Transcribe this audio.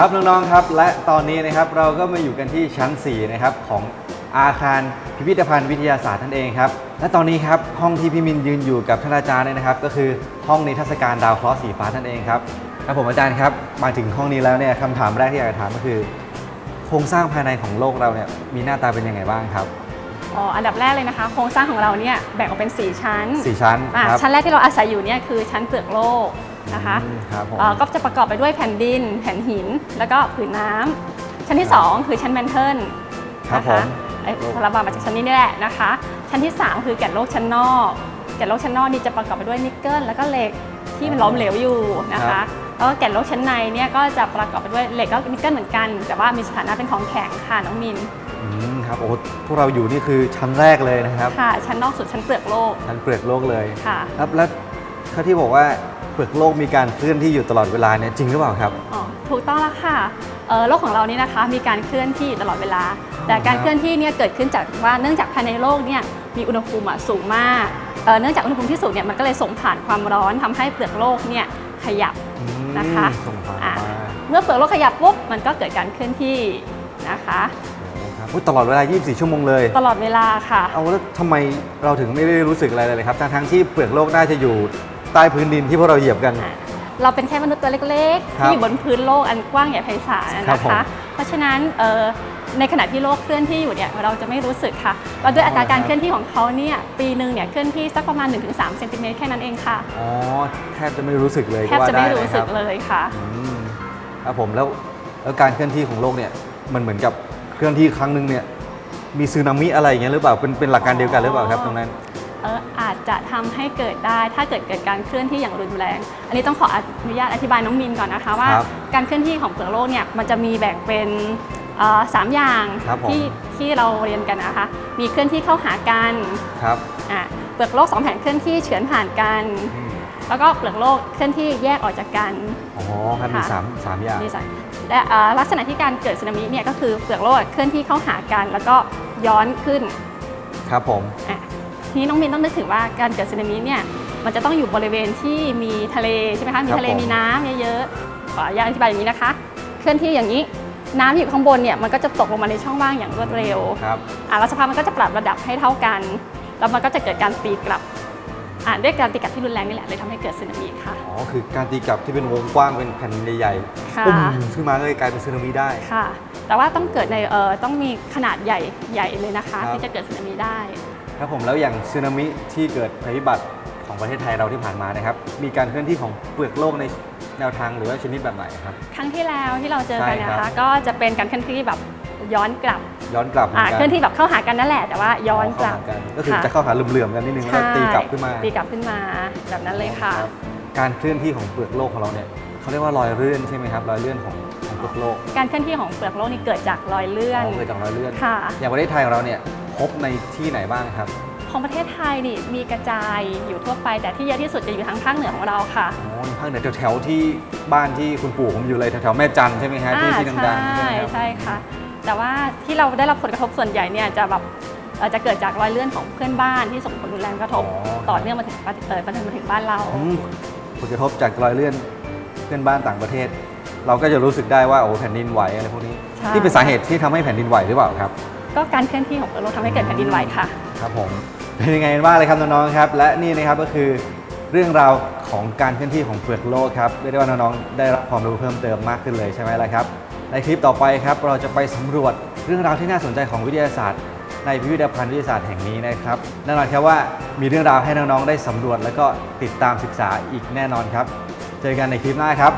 ครับน้องๆครับ และตอนนี้นะครับเราก็มาอยู่กันที่ชั้น4นะครับของอาคารพิพิธภัณฑ์วิทยาศาสตร์นั่นเองครับ และตอนนี้ครับห้องที่พี่มินยืนอยู่กับท่านอาจารย์เนี่ยนะครับ ก็คือห้องนิทรรศการดาวเคราะห์สีฟ้านั่นเองครับครับผมอาจารย์ครับมาถึงห้องนี้แล้วเนี่ยคำถามแรกที่อยากจะถามก็คือ โครงสร้างภายในของโลกเราเนี่ยมีหน้าตาเป็นยังไงบ้างครับอ๋ออันดับแรกเลยนะคะ โครงสร้างของเราเนี่ยแบ่งออกเป็น 4 ชั้นสี่ชั้นอะครับชั้นแรกที่เราอาศัยอยู่เนี่ยคือชั้นเปลือกโลก นะคะอืมครับผม เอ่อก็จะประกอบไปด้วยแผ่นดิน แผ่นหิน แล้วก็ผืนน้ำชั้นที่ 2 คือชั้นแมนเทิลครับนะผคะม ไอ้ระบาดมาจากชั้นนี้นี่แหละนะคะ ชั้นที่ 3 คือแก่นโลกชั้นนอก แก่นโลกชั้นนอกนี่จะประกอบไปด้วยนิกเกิลแล้วก็เหล็กที่มันล้อมเหลวอยู่นะคะแล้วก็แก่นโลกชั้นในเนี่ยก็จะประกอบไปด้วยเหล็กก็นิกเกิลเหมือนกัน แต่ว่ามีสถานะเป็นของแข็งค่ะน้องมินอืมครับโอ้พวกเราอยู่นี่คือชั้นแรกเลยนะครับค่ะชั้นนอกสุดชั้นเปลือกโลกชั้นเปลือกโลกเลย ค่ะ ครับแล้วเขาที่บอกว่า เปลือกโลกมีการเคลื่อนที่อยู่ตลอดเวลาเนี่ยจริงหรือเปล่าครับ อ๋อถูกต้องแล้วค่ะเอ่อโลกของเรานี่นะคะมีการเคลื่อนที่อยู่ตลอดเวลา แต่การเคลื่อนที่เนี่ยเกิดขึ้นจากว่าเนื่องจากภายในโลกเนี่ยมีอุณหภูมิอะสูงมากเอ่อเนื่องจากอุณหภูมิที่สูงเนี่ยมันก็เลยส่งผ่านความร้อนทำให้เปลือกโลกเนี่ยขยับอืมนะคะส่งผ่านอะมา เมื่อเปลือกโลกขยับปุ๊บมันก็เกิดการเคลื่อนที่นะคะ โอ้ครับอุ๊ยตลอดเวลา 24 ชั่วโมงเลย ตลอดเวลาค่ะ เอาแล้วทำไมเราถึงไม่ได้รู้สึกอะไรเลยครับทั้งทั้งๆที่เปลือกโลกน่าจะอยู่ใต้พื้นดินที่พวกเราเหยียบกันอะเราเป็นแค่มนุษย์ตัวเล็กๆครับที่อยู่บนพื้นโลกอันกว้างใหญ่ไพศาลครับนะผม คะ เพราะฉะนั้นเอ่อในขณะที่โลกเคลื่อนที่อยู่เนี่ยเราจะไม่รู้สึกค่ะว่าด้วยอัตราการเคลื่อนที่ของเขาเนี่ยปีหนึ่งเนี่ยเคลื่อนที่สักประมาณ 1-3เซนติเมตรแค่นั้นเองค่ะ อ๋อแทบจะไม่รู้สึกเลยแทก็บว่าจะได้ไม่นะรู้คสึรักบเลยค่ะ อืมครับผมแล้วแล้วการเคลื่อนที่ของโลกเนี่ยมันเหมือนกับ เคลื่อนที่ครั้งหนึ่งเนี่ยมีสึนามิอะไรอย่างเงี้ยหรือเปล่าเป็นเป็นหลักการเดียวกันหรือเปล่าครับตรงนั้น เอออาจจะทำให้เกิดได้ถ้าเกิดเกิดการเคลื่อนที่อย่างรุนแรง อันนี้ต้องขออนุญาตอธิบายน้องมินก่อนนะคะว่า ครับการเคลื่อนที่ของเปลือกโลกเนี่ยมันจะมีแบ่งเป็นเอ่อสามอย่างครับผม ที่ที่เราเรียนกันนะคะ มีเคลื่อนที่เข้าหากันครับอะเปลือกโลกสองแผ่นเคลื่อนที่เฉือนผ่านกัน อืม แล้วก็เปลือกโลกเคลื่อนที่แยกออกจากกัน อ๋อครับมีค่ะ สามสามอย่างนี่สายและเอ่อลักษณะที่การเกิดสึนามิเนี่ยก็คือเปลือกโลกเคลื่อนที่เข้าหากัน แล้วก็ย้อนขึ้นครับผม อะทีนี้น้องมินต้องนึกถึงว่าการเกิดสึนามิเนี่ยมันจะต้องอยู่บริเวณที่มีทะเลใช่ไหมคะมีทะเลมีน้ำเยอะๆขออนุญาตอธิบายอย่างนี้นะคะ เคลื่อนที่อย่างนี้น้ำที่อยู่ข้างบนเนี่ยมันก็จะตกลงมาในช่องว่างอย่างรวดเร็ว ครับ อะแล้วสภาพมันก็จะปรับระดับให้เท่ากัน แล้วมันก็จะเกิดการตีกลับอะ ด้วยการตีกลับที่รุนแรงนี่แหละเลยทำให้เกิดสึนามิค่ะ อ๋อคือการตีกลับที่เป็นวงกว้างเป็นแผ่นใหญ่ค่ะๆปุ้มขึ้นมาก็เลยกลายเป็นสึนามิได้ ค่ะ แต่ว่าต้องเกิดในเอ่อต้องมีขนาดใหญ่ใหญ่เลยนะคะ ครับ ที่จะเกิดสึนามิได้ ครับผมแล้วอย่างสึนามิที่เกิดภัยพิบัติของประเทศไทยเราที่ผ่านมานะครับ มีการเคลื่อนที่ของเปลือกโลกในแนวทางหรือว่าชนิดแบบไหนครับ ครั้งที่แล้วที่เราเจอกันใช่นะครัคะ บก็จะเป็นการเคลื่อนที่แบบย้อนกลับ ย้อนกลับเหมือ่าอนกัเคลื่อนที่แบบเข้าหากันนั่นแหละแต่ว่าย้อนกลับ เข้าหากันก็คือค่ะ จะเข้าหาเหลื่อมๆกันนิดนึงแล้วก็ตีกลับขึ้นมา ตีกลับขึ้นมาแบบนั้นเลยค่ะ รับการเคลื่อนที่ของเปลือกโลกของเราเนี่ยเขาเรียกว่ารอยเลื่อนใช่ไหมครับรอยเลื่อนของของเปลือกโลกการเคลื่อนที่ของเปลือกโลกนี่เกิดจากรอยเลื่อนอ๋อเกิดจากรอยเลื่อน ค่ะ อย่างประเทศไทยของเราเนี่ยพบในที่ไหนบ้างครับของประเทศไทยนี่มีกระจายอยู่ทั่วไป แต่ที่เยอะที่สุดจะอยู่ทางภาคเหนือของเราค่ะอ๋อภาคเหนือแถวๆที่บ้านที่คุณปู่ผมอยู่เลยแถวๆแม่จันทร์ใช่ไหมฮะที่อ่าที่ดังๆใช่ไหมครับ ใช่ค่ะ แต่ว่าที่เราได้รับผลกระทบส่วนใหญ่เนี่ยจะแบบเอ่อจะเกิดจากรอยเลื่อนของเพื่อนบ้านที่ส่งผลรุนแรงกระทบอ๋อ ต่อเนื่องมาถึงประเทศเอ่อมาถึงมาถึงบ้านเรา อืมผลกระทบจากรอยเลื่อนเพื่อนบ้านต่างประเทศ เราก็จะรู้สึกได้ว่าโอ้แผ่นดินไหวอะไรพวกนี้ใช่ ที่เป็นสาเหตุที่ทำให้แผ่นดินไหวหรือเปล่าครับ ก็การเคลื่อนที่ของเปลือกโลกทำให้เกิดแผ่นดินไหวค่ะ ครับผมเป็นยังไงกันบ้างเลยครับน้องๆครับ และนี่นะครับก็คือเรื่องราวของการเคลื่อนที่ของเปลือกโลกครับเรียกได้ว่าน้องๆได้รับความรู้เพิ่มเติมมากขึ้นเลยใช่ไหมล่ะครับ ในคลิปต่อไปครับเราจะไปสำรวจเรื่องราวที่น่าสนใจของวิทยาศาสตร์ ในพิพิธภัณฑ์วิทยาศาสตร์แห่งนี้นะครับแน่นอนครับว่ามีเรื่องราวให้น้องๆได้สำรวจ แล้วก็ติดตามศึกษาอีกแน่นอนครับ เจอกันในคลิปหน้าครับ